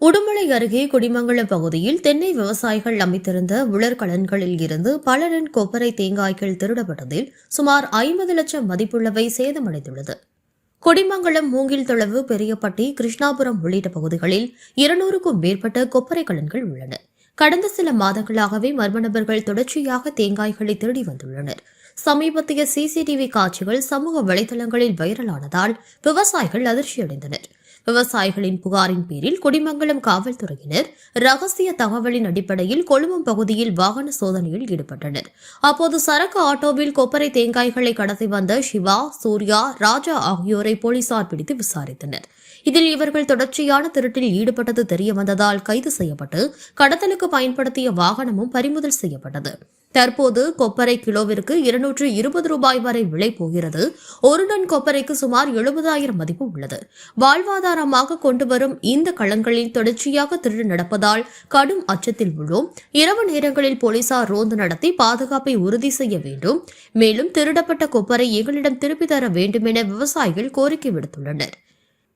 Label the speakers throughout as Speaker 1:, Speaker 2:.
Speaker 1: உடுமலை அருகே குடிமங்கலம் பகுதியில் தென்னை விவசாயிகள் அமைத்திருந்த உலர்களன்களில் இருந்து பல கொப்பரை தேங்காய்கள் திருடப்பட்டதில் சுமார் ஐம்பது லட்சம் மதிப்புள்ளவை சேதமடைந்துள்ளது. கொடிமங்கலம் மூங்கில் தொளவு பெரியப்பட்டி கிருஷ்ணாபுரம் உள்ளிட்ட பகுதிகளில் இருநூறுக்கும் மேற்பட்ட கொப்பரை கலன்கள் உள்ளன. கடந்த சில மாதங்களாகவே மர்ம நபர்கள் தொடர்ச்சியாக தேங்காய்களை திருடி வந்துள்ளனர். சமீபத்திய சிசிடிவி காட்சிகள் சமூக வலைதளங்களில் வைரலானதால் விவசாயிகள் அதிர்ச்சியடைந்தனர். விவசாயிகளின் புகாரின் பேரில் குடிமங்கலம் காவல்துறையினர் ரகசிய தகவலின் அடிப்படையில் கொழும்பம் பகுதியில் வாகன சோதனையில் ஈடுபட்டனர். அப்போது சரக்கு ஆட்டோவில் கொப்பரை தேங்காய்களை கடத்தி வந்த சிவா சூர்யா ராஜா ஆகியோரை போலீசார் பிடித்து விசாரித்தனர். இதில் இவர்கள் தொடர்ச்சியான திருட்டில் ஈடுபட்டது தெரியவந்ததால் கைது செய்யப்பட்டு கடத்தலுக்கு பயன்படுத்திய வாகனமும் பறிமுதல் செய்யப்பட்டது. தற்போது கொப்பரை கிலோவிற்கு இருநூற்று இருபது ரூபாய் வரை விலை போகிறது. ஒரு டன் கொப்பரைக்கு சுமார் எழுபதாயிரம் மதிப்பு உள்ளது. வாழ்வாதாரமாக கொண்டு வரும் இந்த களங்களில் தொடர்ச்சியாக திருடு நடப்பதால் கடும் அச்சத்தில் உள்ளோம். இரவு நேரங்களில் போலீசார் ரோந்து நடத்தி பாதுகாப்பை உறுதி செய்ய வேண்டும். மேலும் திருடப்பட்ட கொப்பரை எங்களிடம் திருப்பித் தர வேண்டும் என விவசாயிகள் கோரிக்கை விடுத்துள்ளனர்.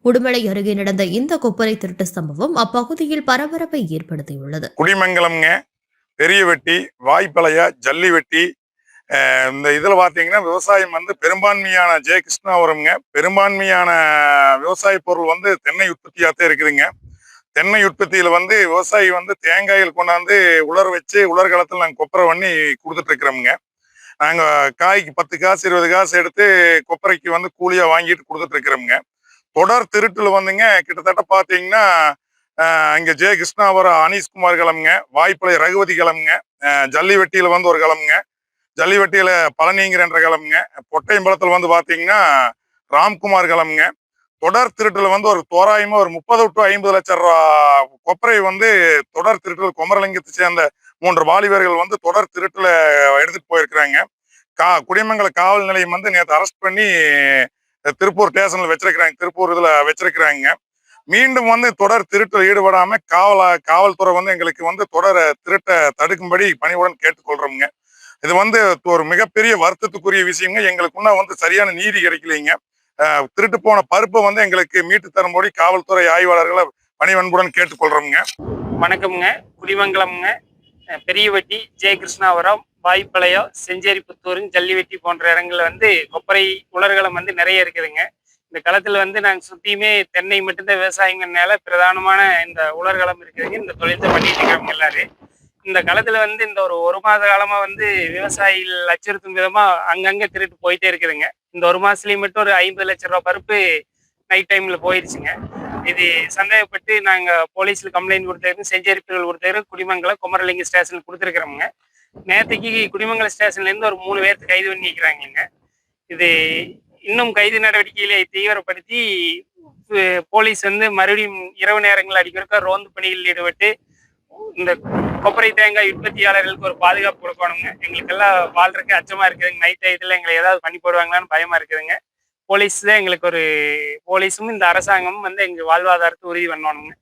Speaker 1: உடுமலை அருகே நடந்த இந்த கொப்பரை திருட்டு சம்பவம் அப்பகுதியில் பரபரப்பை ஏற்படுத்தியுள்ளது.
Speaker 2: குடிமங்கலம்ங்க. பெரிய வெட்டி வாய்ப்பலைய ஜல்லி வெட்டி இந்த இதில் பார்த்தீங்கன்னா விவசாயம் வந்து பெரும்பான்மையான ஜெய கிருஷ்ணாபுரம்ங்க பெரும்பான்மையான விவசாய பொருள் வந்து தென்னை உற்பத்தியாகத்தான் இருக்குதுங்க. தென்னை உற்பத்தியில் வந்து விவசாயி வந்து தேங்காயில் கொண்டாந்து உலர் வச்சு உலர் காலத்தில் நாங்கள் கொப்பரை பண்ணி கொடுத்துட்ருக்குறோமுங்க நாங்கள் காய்க்கு பத்து காசு இருபது காசு எடுத்து கொப்பரைக்கு வந்து கூலியாக வாங்கிட்டு கொடுத்துட்ருக்குறோமுங்க தொடர் திருட்டில் வந்துங்க கிட்டத்தட்ட பார்த்தீங்கன்னா இங்கே ஜெய கிருஷ்ணாவரம் அனீஷ்குமார் கிளம்புங்க. வாய்ப்பளை ரகுபதி கிளம்புங்க. ஜல்லிவெட்டியில் வந்து ஒரு கிளம்புங்க. ஜல்லிவெட்டியில் பழனிங்கிற என்ற கிளம்புங்க. பொட்டையம்பலத்தில் வந்து பார்த்தீங்கன்னா ராம்குமார் கிளம்புங்க. தொடர் திருட்டில் வந்து ஒரு தோராயமாக ஒரு முப்பது டு ஐம்பது லட்சம் ரூபா கொப்பரை வந்து தொடர் திருட்டில் குமரலிங்கத்தை சேர்ந்த மூன்று வாலிபர்கள் வந்து தொடர் திருட்டில் எடுத்துட்டு போயிருக்கிறாங்க. கா குடிமங்கல காவல் நிலையம் வந்து நேற்று அரெஸ்ட் பண்ணி திருப்பூர் ஸ்டேஷனில் வச்சிருக்கிறாங்க. திருப்பூர் இதில் வச்சிருக்கிறாங்க. மீண்டும் வந்து தொடர் திருட்டில் ஈடுபடாம காவல காவல்துறை வந்து எங்களுக்கு வந்து தொடர் திருட்டை தடுக்கும்படி பணிவுடன் கேட்டுக்கொள்றோம்ங்க. இது வந்து ஒரு மிகப்பெரிய வருத்தத்துக்குரிய விஷயங்க. எங்களுக்குன்னா வந்து சரியான நீதி கிடைக்கலைங்க. திருட்டு போன பருப்பை வந்து எங்களுக்கு மீட்டு தரும்படி காவல்துறை ஆய்வாளர்களை பணிவன்புடன் கேட்டுக்கொள்றோம்ங்க.
Speaker 3: வணக்கம்ங்க. குடிமங்கலம்ங்க. பெரியவட்டி ஜெயகிருஷ்ணாபுரம் வாய்ப்பாளையம் செஞ்சேரிபுத்தூர் ஜல்லிவெட்டி போன்ற இடங்கள்ல வந்து கொப்பரை உலர்களம் வந்து நிறைய இருக்குதுங்க. இந்த களத்தில் வந்து நாங்கள் சுற்றியுமே தென்னை மட்டும்தான் விவசாயங்கிறனால பிரதானமான இந்த உலர்களம் இருக்குதுங்க இந்த தொழில் பண்ணிட்டு இருக்கிறவங்க எல்லாரும் இந்த களத்தில் வந்து இந்த ஒரு ஒரு மாத காலமாக வந்து விவசாயிகள் அச்சுறுத்தும் விதமாக அங்கங்கே திருட்டு போயிட்டே இருக்குதுங்க. இந்த ஒரு மாதத்துலேயும் மட்டும் ஒரு ஐம்பது லட்ச ரூபா பருப்பு நைட் டைமில் போயிடுச்சுங்க இது சந்தேகப்பட்டு நாங்கள் போலீஸில் கம்ப்ளைண்ட் கொடுத்தது செஞ்சேரி பிரிவில் குடிமங்கலம் குமரலிங்க ஸ்டேஷனுக்கு கொடுத்துருக்குறோங்க நேற்றுக்கு குடிமங்கலம் ஸ்டேஷன்லேருந்து ஒரு மூணு பேர்த்து கைது பண்ணிக்கிறாங்க இது இன்னும் கைது நடவடிக்கைகளை தீவிரப்படுத்தி போலீஸ் வந்து மறுபடியும் இரவு நேரங்கள் அடிக்கிறக்க ரோந்து பணியில் ஈடுபட்டு இந்த கொப்பரை தேங்காய் உற்பத்தியாளர்களுக்கு ஒரு பாதுகாப்பு கொடுக்கணுங்க. எங்களுக்கெல்லாம் வாழ்றதுக்கு அச்சமா இருக்குதுங்க. நைட் டயத்தில் எங்களை ஏதாவது பண்ணி போடுவாங்களான்னு பயமா இருக்குதுங்க. போலீஸ் தான் எங்களுக்கு ஒரு போலீஸும் இந்த அரசாங்கமும் வந்து எங்க வாழ்வாதாரத்தை உறுதி பண்ணணுங்க.